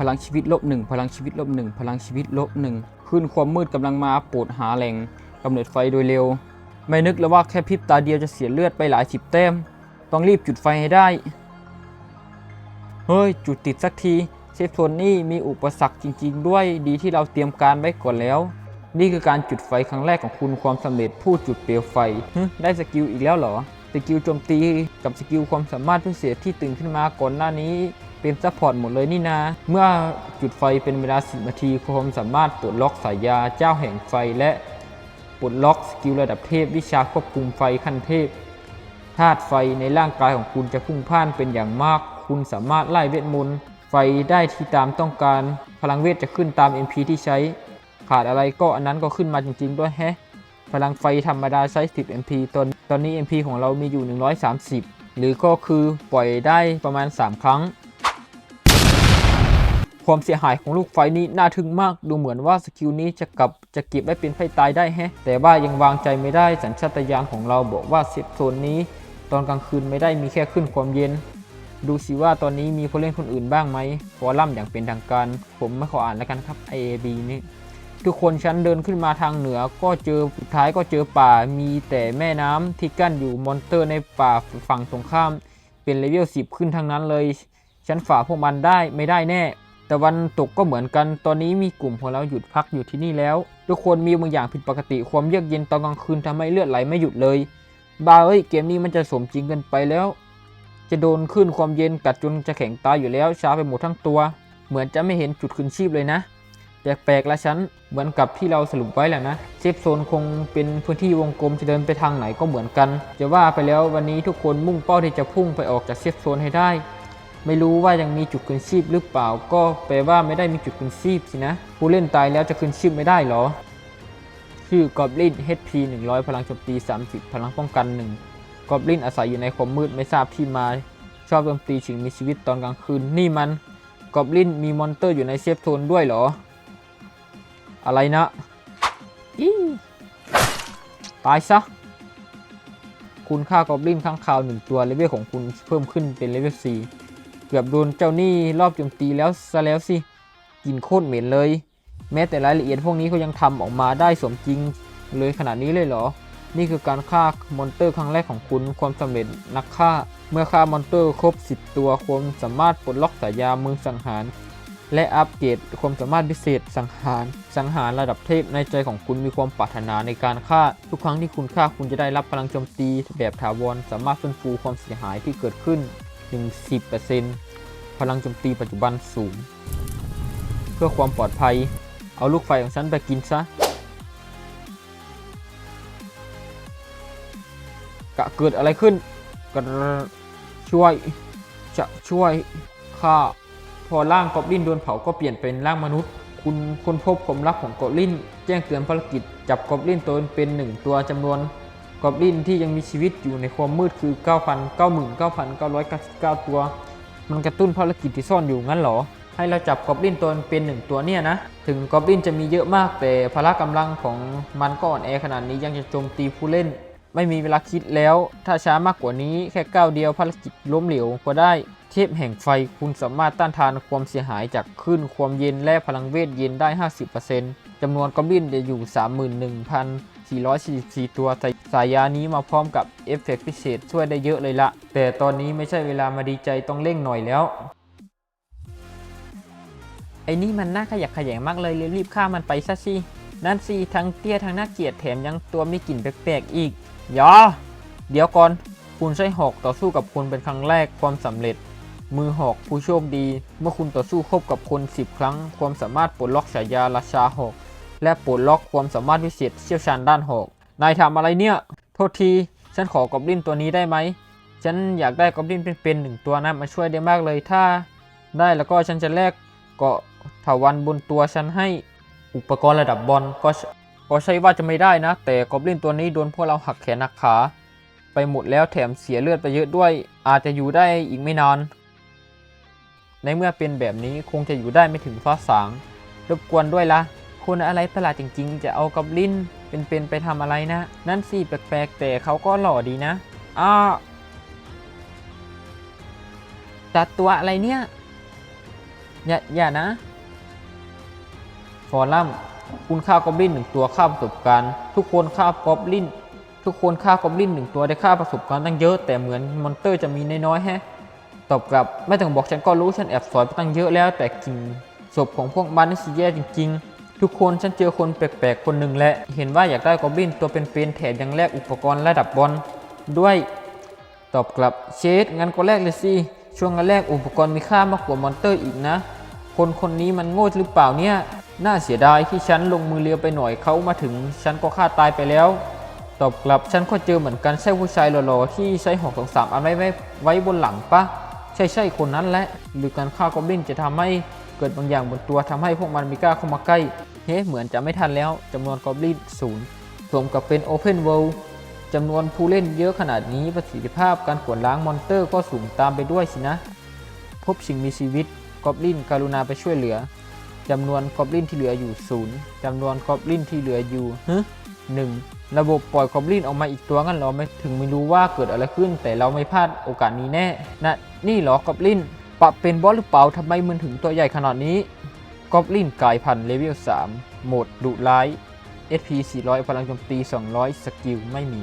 พลังชีวิตลบหนึ่งพลังชีวิตลบหนึ่งพลังชีวิตลบหนึ่งขึ้นความมืดกำลังมาปรดหาแหล่งกำเนิดไฟโดยเร็ว ไม่นึกเลยว่าแค่พริบตาเดียวจะเสียเลือดไปหลายสิบแต้ม ต้องรีบจุดไฟให้ได้ เฮ้ย จุดติดสักทีเซฟโซนนี่มีอุปสรรคจริง ๆ ด้วยดีที่เราเตรียมการไว้ก่อนแล้ว นี่คือการจุดไฟครั้งแรกของคุณความสำเร็จผู้จุดเปลวไฟได้สกิลอีกแล้วเหรอสกิลโจมตีกับสกิลความสามารถพิเศษที่ตื่นขึ้นมาก่อนหน้านี้ เป็นซัพพอร์ตหมดเลยนี่นาเมื่อจุดไฟเป็นเวลา 10 นาทีความสามารถปลดล็อกสายยาเจ้าแห่งไฟและปลดล็อกสกิลระดับเทพวิชาควบคุมไฟขั้นเทพธาตุไฟในร่างกายของคุณจะพุ่งพ่านเป็นอย่างมาก คุณสามารถไล่เวทมนต์ไฟได้ที่ตามต้องการ พลังเวทจะขึ้นตาม MP ที่ใช้ ขาดอะไรก็อันนั้นก็ขึ้นมาจริง ๆ ด้วยแฮะ พลังไฟธรรมดาใช้ 10 MP ตอนตอนนี้ MP ของเรามีอยู่ 130 หรือก็คือปล่อยได้ประมาณ 3 ครั้ง ความเสียหายของลูกไฟนี้น่าทึ่งมาก ดูเหมือนว่าสกิลนี้จะกลับจะเก็บไว้เป็นไฟตายได้แฮะ แต่ว่ายังวางใจไม่ได้สัญชาตญาณของเราบอกว่าเซฟโซนนี้ ตอนกลางคืนไม่ได้มีแค่ขึ้นความเย็น ดูสิว่าตอนนี้มีผู้เล่นคนอื่นบ้างไหมฟอลัมอย่างเป็นทางการ ผมไม่ขออ่านแล้วกันครับ IAB นี่ทุกคนฉันเดินขึ้นมาทางเหนือก็เจอสุดท้ายก็เจอป่ามีแต่แม่น้ำที่กั้นอยู่มอนเตอร์ในป่าฝั่งตรงข้าม เป็นเลเวล10 ขึ้นทั้งนั้นเลย ฉันฝ่าพวกมันได้ไม่ได้แน่ แต่วันตกก็เหมือนกัน ตอนนี้มีกลุ่มของเราหยุดพักอยู่ที่นี่แล้ว ทุกคนมีบางอย่างผิดปกติ ความเยือกเย็นตอนกลางคืนทำให้เลือดไหลไม่หยุดเลย บาเอ้ย เกมนี้มันจะสมจริงเกินไปแล้ว จะโดนขึ้นความเย็นกัดจนจะแข็งตายอยู่แล้วช้าไปหมดทั้งตัว เหมือนจะไม่เห็นจุดคืนชีพเลยนะ แปลกๆละฉัน เหมือนกับที่เราสรุปไว้แหละนะ เซฟโซนคงเป็นพื้นที่วงกลมจะเดินไปทางไหนก็เหมือนกัน จะว่าไปแล้ววันนี้ทุกคนมุ่งเป้าที่จะพุ่งไปออกจากเซฟโซนให้ได้ ไม่รู้ว่ายังมีจุดคืนชีพหรือเปล่า ก็แปลว่าไม่ได้มีจุดคืนชีพสินะ ผู้เล่นตายแล้วจะคืนชีพไม่ได้เหรอ ชื่อกอบลิน HP 100 พลังโจมตี 30 พลังป้องกัน 1 กอบลินอาศัยอยู่ในความมืดไม่ทราบที่มา ชอบโจมตีสิ่งมีชีวิตตอนกลางคืนนี่มัน กอบลินมีมอนเตอร์อยู่ในเซฟโซนด้วยเหรอ อะไรนะอีตายซะ คุณค่ากอบลินข้างคาวหนึ่งตัวเลเวลของคุณเพิ่มขึ้นเป็นเลเวล4 เกือบโดนเจ้าหนี้รอบโจมตีแล้วซะแล้วสิกลินโคตรเหม็นเลย แม้แต่รายละเอียดพวกนี้เขายังทำออกมาได้สมจริงเลยขนาดนี้เลยเหรอ นี่คือการฆ่ามอนเตอร์ครั้งแรกของคุณความสำเร็จนักฆ่า เมื่อฆ่ามอนเตอร์ครบ 10 ตัวความสามารถปลดล็อกสายยามือสังหาร และอัปเกรดความสามารถพิเศษสังหาร สังหารระดับเทพในใจของคุณมีความปรารถนาในการฆ่า ทุกครั้งที่คุณฆ่าคุณจะได้รับพลังโจมตีแบบถาวรสามารถฟื้นฟูความเสียหายที่เกิดขึ้น ถึง 10%พลังโจมตีปัจจุบันสูง เพื่อความปลอดภัย เอาลูกไฟของฉันไปกินซะ กะเกิดอะไรขึ้นกระช่วย จะช่วยข้าพอร่างกอบลินโดนเผาก็เปลี่ยนเป็นร่างมนุษย์ คุณค้นพบความลับของกอบลิน แจ้งเตือนภารกิจจับกอบลินตัวเป็นหนึ่งตัวจำนวน กอบลินที่ยังมีชีวิตอยู่ในความมืดคือ 9,99,999ตัว มันกระตุ้นภารกิจที่ซ่อนอยู่งั้นเหรอ ให้เราจับกอบลินตัวเป็นหนึ่งตัวเนี่ยนะ ถึงกอบลินจะมีเยอะมากแต่พละกำลังของมันก็อ่อนแอขนาดนี้ยังจะโจมตีผู้เล่น ไม่มีเวลาคิดแล้ว ถ้าช้ามากกว่านี้แค่ก้าวเดียวภารกิจล้มเหลวก็ได้ เทพแห่งไฟคุณสามารถต้านทานความเสียหายจากคลื่นความเย็นและพลังเวทเย็นได้ 50% จำนวนกอบลินจะอยู่ 31,444 ตัวแต่สายยานี้มาพร้อมกับเอฟเฟกต์พิเศษช่วยได้เยอะเลยละ แต่ตอนนี้ไม่ใช่เวลามาดีใจต้องเร่งหน่อยแล้ว ไอ้นี่มันน่าขยักขยงมากเลยรีบฆ่ามันไปซะสินั่นสิทั้งเตี้ยทั้งน่าเกลียดแถมยังตัวมีกลิ่นแปลกๆอีกยอเดี๋ยวก่อน คุณใช้หอกต่อสู้กับคนเป็นครั้งแรกความสำเร็จ มือหอกผู้โชคดี เมื่อคุณต่อสู้ครบกับคน 10 ครั้ง ความสามารถปลดล็อกฉายาราชาหอก และปลดล็อกความสามารถพิเศษเชี่ยวชาญด้านหอก นายทำอะไรเนี่ย โทษที ฉันขอกอบลินตัวนี้ได้ไหม ฉันอยากได้กอบลินเป็นๆหนึ่งตัวนะมาช่วยได้มากเลยถ้า ได้แล้วก็ฉันจะแลกเกาะถาวันบนตัวฉันให้อุปกรณ์ระดับบอลก็ก็ใช่ว่าจะไม่ได้นะ แต่กอบลินตัวนี้โดนพวกเราหักแขนหักขา ไปหมดแล้วแถมเสียเลือดไปเยอะด้วย อาจจะอยู่ได้อีกไม่นาน ในเมื่อเป็นแบบนี้คงจะอยู่ได้ไม่ถึงฟ้าสางรบกวนด้วยละ คุณอะไรประหลาดจริงๆ จะเอากอบลินเป็นๆไปทำอะไรนะ นั่นสิแปลกๆ แต่เขาก็หล่อดีนะอ้าจัดตัวอะไรเนี่ย อย่าอย่านะ ฟอรัมคุณค่ากอบลินหนึ่งตัวค่าประสบการณ์ ทุกคนค่ากอบลินทุกคนค่ากอบลินหนึ่งตัวได้ค่าประสบการณ์ตั้งเยอะแต่เหมือนมอนเตอร์จะมีน้อยๆแฮะตอบกลับไม่ต้องบอกฉันก็รู้ฉันแอบสอยไปตั้งเยอะแล้วแต่กลิ่นศพของพวกมันนี่สิแย่จริง ๆ ทุกคนฉันเจอคนแปลกๆ คนหนึ่งแหละ เห็นว่าอยากได้กอบลินตัวเป็นๆแถมยังแลกอุปกรณ์ระดับบอลด้วยตอบกลับเชดงั้นก็แลกเลยสิช่วงแรกอุปกรณ์มีค่ามากกว่ามอนเตอร์อีกนะ คนคนนี้มันโง่หรือเปล่าเนี่ยน่าเสียดายที่ฉันลงมือเรือไปหน่อยเขามาถึง ฉันก็ฆ่าตายไปแล้ว ตอบกลับฉันก็เจอเหมือนกันใช่ผู้ชายหล่อๆที่ใช้หอกสองสามอันไว้ไว้ไว้บนหลังปะใช่ใช่คนนั้นแหละหรือการฆ่ากอบลินจะทำให้ เกิดบางอย่างบนตัวทำให้พวกมันมีกล้าเข้ามาใกล้ เฮ้เหมือนจะไม่ทันแล้วจำนวนกอบลินศูนย์สมกับเป็นโอเพนเวิลด์จำนวนผู้เล่นเยอะขนาดนี้ประสิทธิภาพการกวดล้างมอนเตอร์ก็สูงตามไปด้วยสินะ พบสิ่งมีชีวิตกอบลินการุณาไปช่วยเหลือจำนวนกอบลินที่เหลืออยู่ศูนย์จำนวนกอบลินที่เหลืออยู่ฮึหนึ่งระบบปล่อยกอบลินออกมาอีกตัวงั้นเรอไม่ถึงไม่รู้ว่าเกิดอะไรขึ้น แต่เราไม่พลาดโอกาสนี้แน่นะนี่หรอกอบลิน ปรับเป็นบอสหรือเปล่าทำไมมันถึงตัวใหญ่ขนาดนี้กอบลินกายพันธุ์เลเวล 3 โหมดดุร้าย SP 400 พลังโจมตี 200 สกิล ไม่มี